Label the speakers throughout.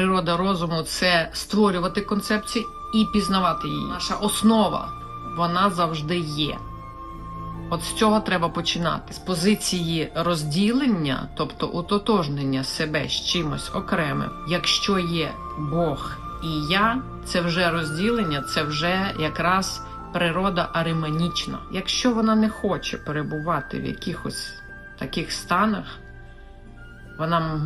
Speaker 1: природа розуму це створювати концепції і пізнавати її. Наша основа вона завжди є. От з цього треба починати. З позиції розділення, тобто утотожнення себе з чимось окремим. Якщо є Бог і я, це вже розділення, це вже якраз природа ариманічна. Якщо вона не хоче перебувати в якихось таких станах, вона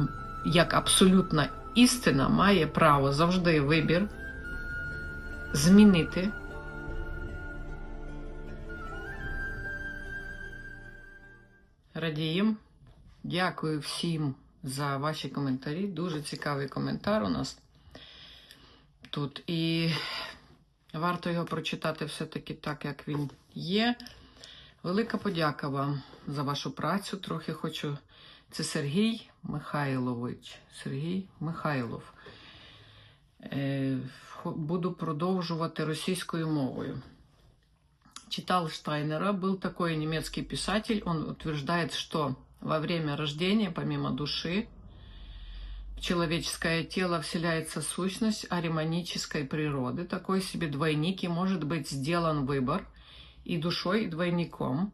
Speaker 1: як абсолютна істина має право завжди вибір змінити. Радієм. Дякую всім за ваші коментарі. Дуже цікавий коментар у нас тут. І варто його прочитати все-таки так, як він є. Велика подяка вам за вашу працю. Трохи хочу. Це Сергій Михайлович. Сергій Михайлов. Е, хо- Буду продовжувати російською мовою. Читал Штайнера, был такой немецкий писатель, он утверждает, что во время рождения, помимо души, в человеческое тело вселяется сущность ариманической природы, такой себе двойник, и может быть сделан выбор и душой, и двойником.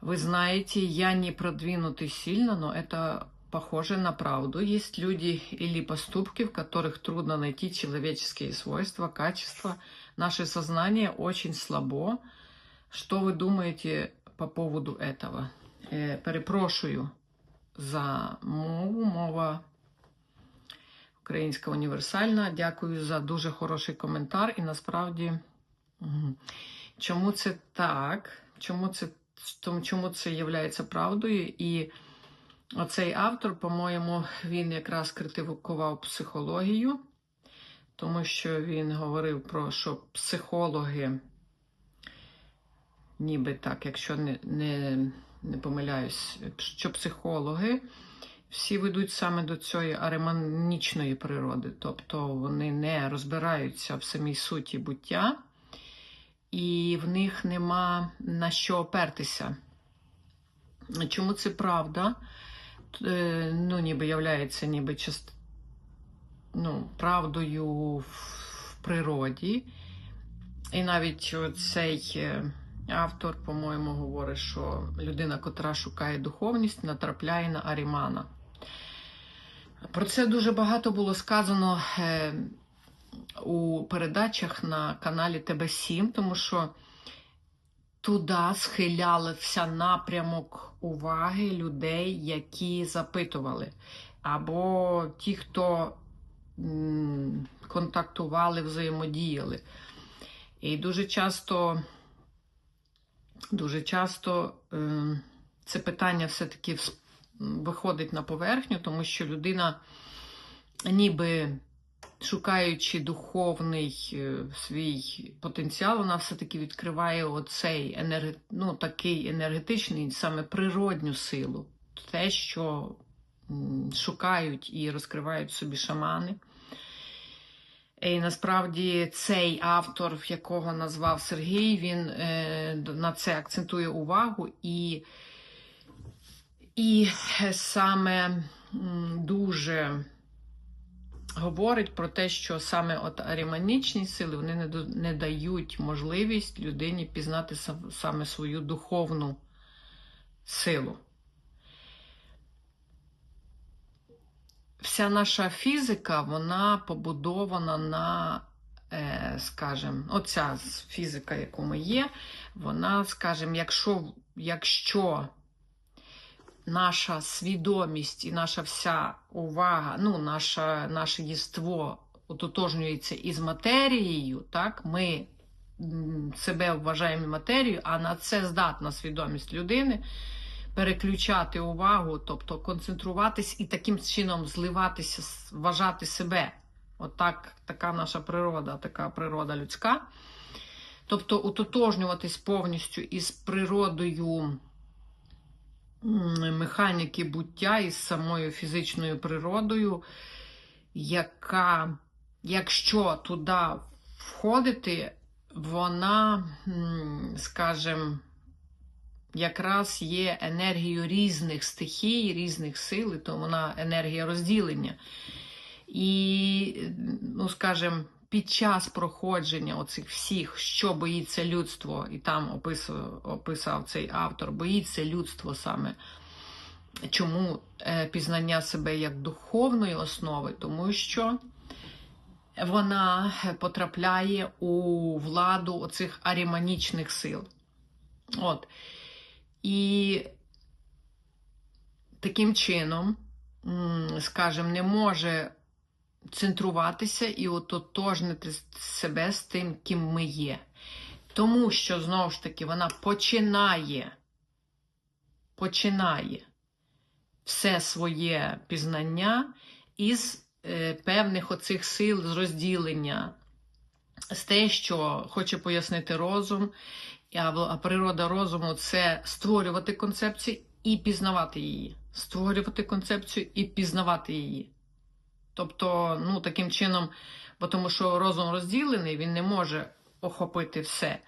Speaker 1: Вы знаете, я не продвинутый сильно, но это похоже на правду. Есть люди или поступки, в которых трудно найти человеческие свойства, качества. Наше сознание очень слабо. Что вы думаете по поводу этого? Е, перепрошую за мову. Мова українська універсальна. Дякую за дуже хороший коментар. І насправді, мгм, чому це так? Чому це, Чому це є правдою? І оцей автор, по-моєму, він якраз критикував психологію, тому що він говорив про що психологи, ніби так, якщо не, не, не помиляюсь, що психологи всі ведуть саме до цієї ареманічної природи, тобто вони не розбираються в самій суті буття, і в них нема на що опертися. Чому це правда? Е, Ну, ніби являється ніби част... ну, правдою в природі. І навіть цей е, автор, по-моєму, говорить, що людина, котра шукає духовність, натрапляє на Арімана. Про це дуже багато було сказано е, у передачах на каналі ТБ7, тому що туди схилявся напрямок уваги людей, які запитували. Або ті, хто контактували, взаємодіяли. І дуже часто, дуже часто е, це питання все-таки виходить на поверхню, тому що людина, ніби шукаючи духовний е, свій потенціал, вона все-таки відкриває оцей енерг... ну, такий енергетичний, саме природню силу, те, що шукають і розкривають собі шамани. І насправді цей автор, якого назвав Сергій, він е, на це акцентує увагу і, і е, саме дуже говорить про те, що саме от аріманічні сили вони не, не дають можливість людині пізнати сам- саме свою духовну силу. Вся наша фізика, вона побудована на, е, скажімо, оця фізика, яку ми є, вона, скажімо, якщо, якщо наша свідомість і наша вся увага, ну, наша, наше єство ототожнюється із матерією, так, ми себе вважаємо матерією, а на це здатна свідомість людини переключати увагу, тобто концентруватись і таким чином зливатися, вважати себе. Отак, така наша природа, така природа людська. Тобто утотожнюватись повністю із природою механіки буття, із самою фізичною природою, яка, якщо туди входити, вона, скажімо, якраз є енергією різних стихій, різних сил, то вона енергія розділення. І, ну скажімо, під час проходження оцих всіх, що боїться людство, і там описав, описав цей автор, боїться людство саме. Чому е, пізнання себе як духовної основи? Тому що вона потрапляє у владу оцих аріманічних сил. От. І таким чином, скажімо, не може центруватися і ототожнити себе з тим, ким ми є. Тому що, знову ж таки, вона починає, починає все своє пізнання із е, певних оцих сил з розділення, з те, що хоче пояснити розум, а природа розуму це створювати концепцію і пізнавати її. Створювати концепцію і пізнавати її. Тобто, ну, таким чином, бо тому що розум розділений, він не може охопити все.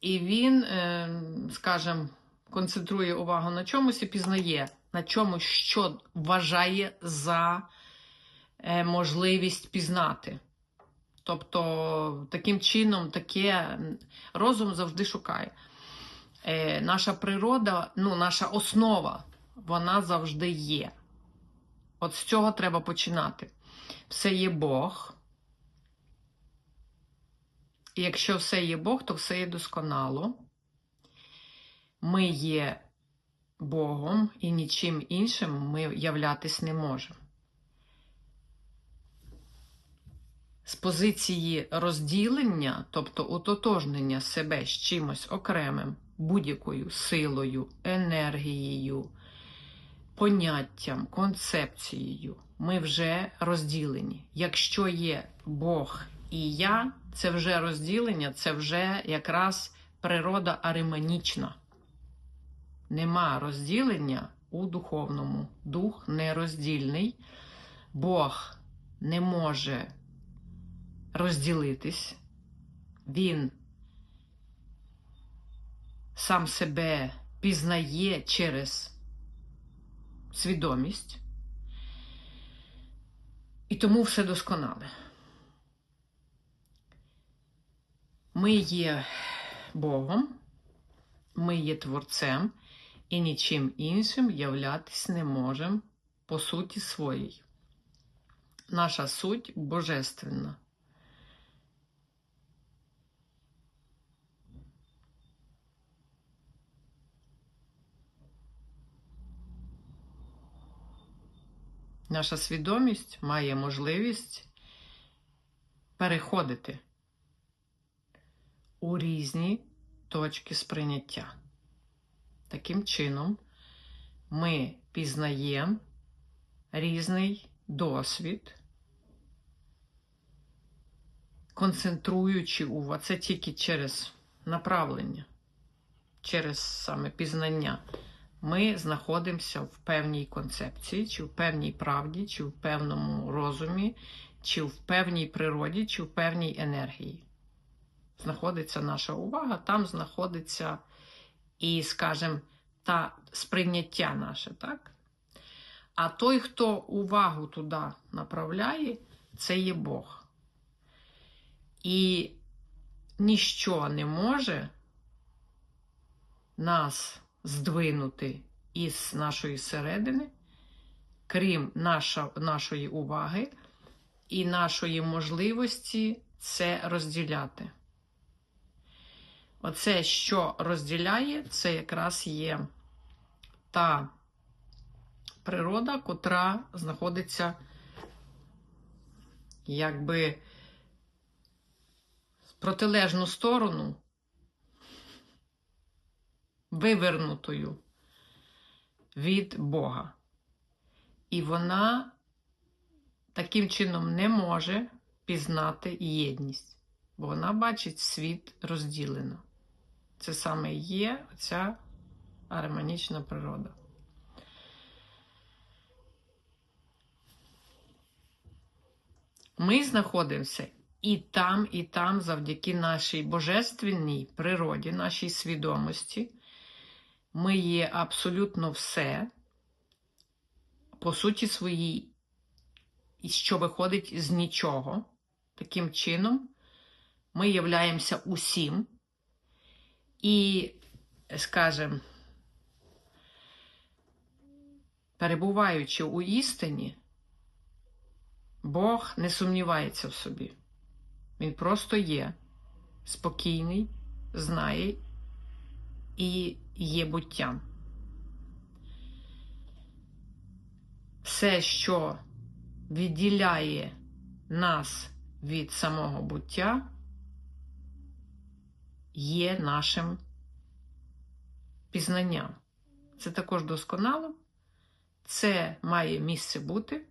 Speaker 1: І він, е, скажімо, концентрує увагу на чомусь і пізнає, на чомусь, що вважає за е, можливість пізнати. Тобто, таким чином, таке розум завжди шукає. Е, наша природа, ну, наша основа, вона завжди є. От з цього треба починати. Все є Бог. І якщо все є Бог, то все є досконало. Ми є Богом і нічим іншим ми являтись не можемо. З позиції розділення, тобто утотожнення себе з чимось окремим, будь-якою силою, енергією, поняттям, концепцією ми вже розділені. Якщо є Бог і я, це вже розділення, це вже якраз природа ариманічна. Нема розділення у духовному. Дух нероздільний, Бог не може розділитись, Він сам себе пізнає через свідомість. І тому все досконале. Ми є Богом, ми є Творцем і нічим іншим являтись не можемо по суті своїй. Наша суть божественна. Наша свідомість має можливість переходити у різні точки сприйняття. Таким чином, ми пізнаємо різний досвід, концентруючи увагу, це тільки через направлення, через саме пізнання ми знаходимося в певній концепції, чи в певній правді, чи в певному розумі, чи в певній природі, чи в певній енергії. Знаходиться наша увага, там знаходиться і, скажімо, та сприйняття наше, так? А той, хто увагу туди направляє, це є Бог. І ніщо не може нас здвинути із нашої середини, крім наша, нашої уваги і нашої можливості це розділяти. Оце, що розділяє, це якраз є та природа, котра знаходиться якби в протилежну сторону вивернутою від Бога. І вона таким чином не може пізнати єдність, бо вона бачить світ розділено. Це саме є ця гармонічна природа. Ми знаходимося і там, і там, завдяки нашій божественній природі, нашій свідомості, ми є абсолютно все, по суті своїй і що виходить з нічого. Таким чином, ми являємося усім. І, скажем, перебуваючи у істині, Бог не сумнівається в собі. Він просто є спокійний, знає і є буттям. Все, що відділяє нас від самого буття, є нашим пізнанням. Це також досконало, це має місце бути,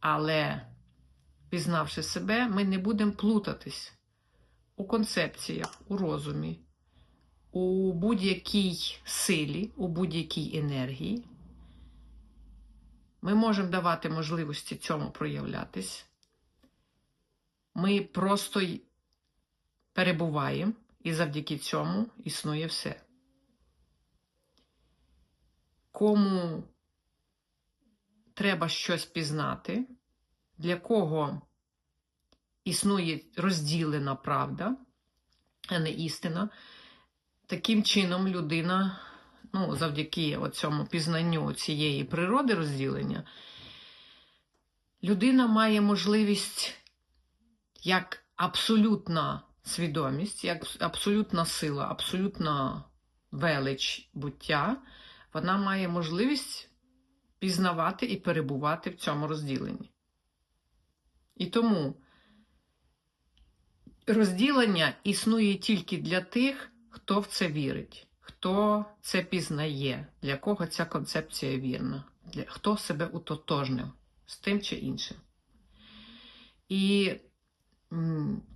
Speaker 1: але, пізнавши себе, ми не будемо плутатись у концепціях, у розумі, у будь-якій силі, у будь-якій енергії. Ми можемо давати можливості цьому проявлятись. Ми просто перебуваємо, і завдяки цьому існує все. Кому треба щось пізнати, для кого існує розділена правда, а не істина, таким чином людина ну, завдяки цьому пізнанню цієї природи розділення, людина має можливість як абсолютна свідомість, як абсолютна сила, абсолютна велич буття, вона має можливість пізнавати і перебувати в цьому розділенні. І тому розділення існує тільки для тих, хто в це вірить хто це пізнає, для кого ця концепція вірна, для, хто себе утотожнив з тим чи іншим. І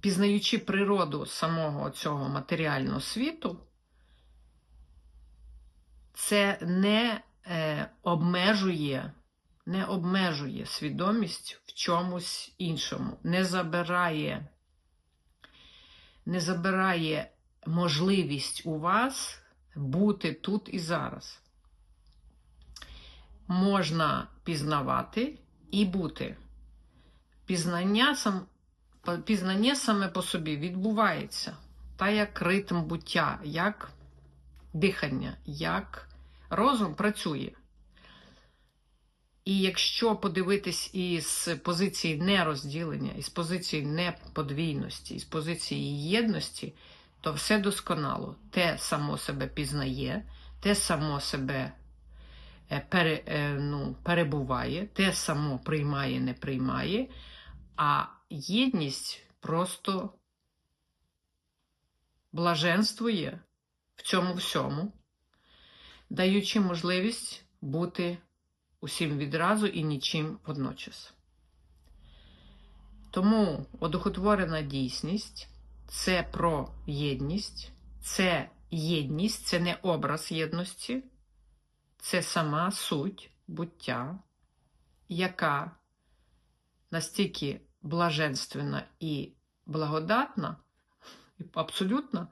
Speaker 1: пізнаючи природу самого цього матеріального світу, це не е, обмежує, не обмежує свідомість в чомусь іншому, не забирає, не забирає можливість у вас бути тут і зараз. Можна пізнавати і бути. Пізнання сам, пізнання саме по собі відбувається, та як ритм буття, як дихання, як розум працює. І якщо подивитись із позиції нерозділення, із позиції неподвійності, із позиції єдності, то все досконало. Те само себе пізнає, те само себе е, пере, е, ну, перебуває, те само приймає, не приймає, а єдність просто блаженствує в цьому всьому, даючи можливість бути усім відразу і нічим водночас. Тому одухотворена дійсність це про єдність, це єдність, це не образ єдності, це сама суть буття, яка настільки блаженственна і благодатна, абсолютна,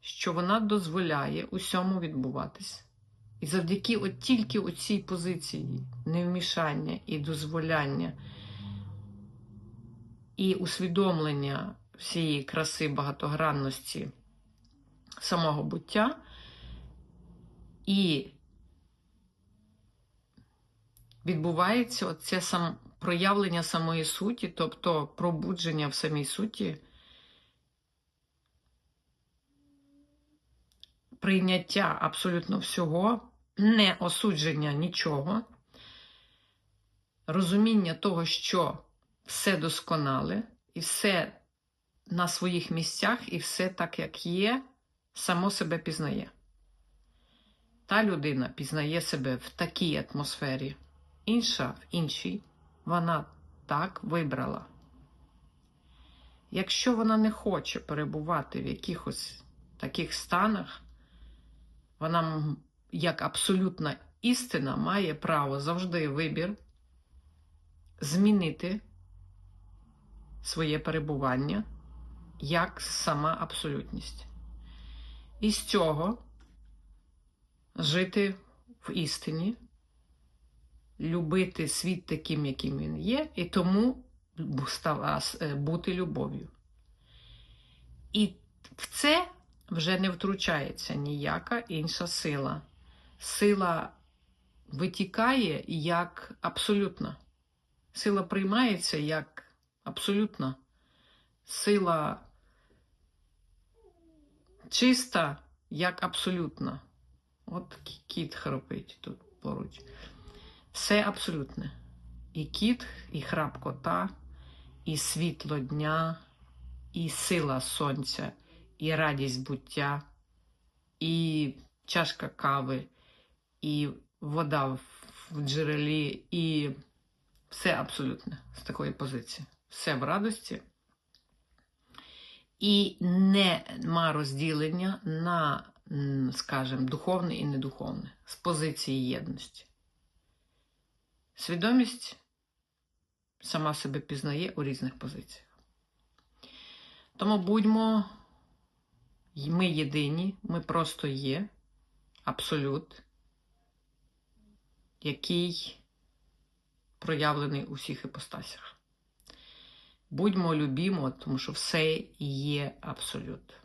Speaker 1: що вона дозволяє усьому відбуватись. І завдяки от тільки оцій позиції невмішання і дозволяння і усвідомлення всієї краси багатогранності самого буття. І відбувається оце сам проявлення самої суті, тобто пробудження в самій суті, прийняття абсолютно всього, не осудження нічого, розуміння того, що все досконале і все на своїх місцях і все так, як є, само себе пізнає. Та людина пізнає себе в такій атмосфері, інша в іншій, вона так вибрала. Якщо вона не хоче перебувати в якихось таких станах, вона, як абсолютна істина, має право завжди вибір змінити своє перебування як сама абсолютність. І з цього жити в істині, любити світ таким, яким він є, і тому е, бути любов'ю. І в це вже не втручається ніяка інша сила. Сила витікає як абсолютна. Сила приймається як абсолютна. Сила чиста як абсолютна. От кіт храпить тут поруч. Все абсолютне. І кіт, і храп кота, і світло дня, і сила сонця, і радість буття, і чашка кави, і вода в джерелі, і все абсолютне з такої позиції. Все в радості. І нема розділення на, скажімо, духовне і недуховне з позиції єдності. Свідомість сама себе пізнає у різних позиціях. Тому будьмо, ми єдині, ми просто є, абсолют, який проявлений у всіх іпостасях. Будьмо любімо, тому що все є абсолют.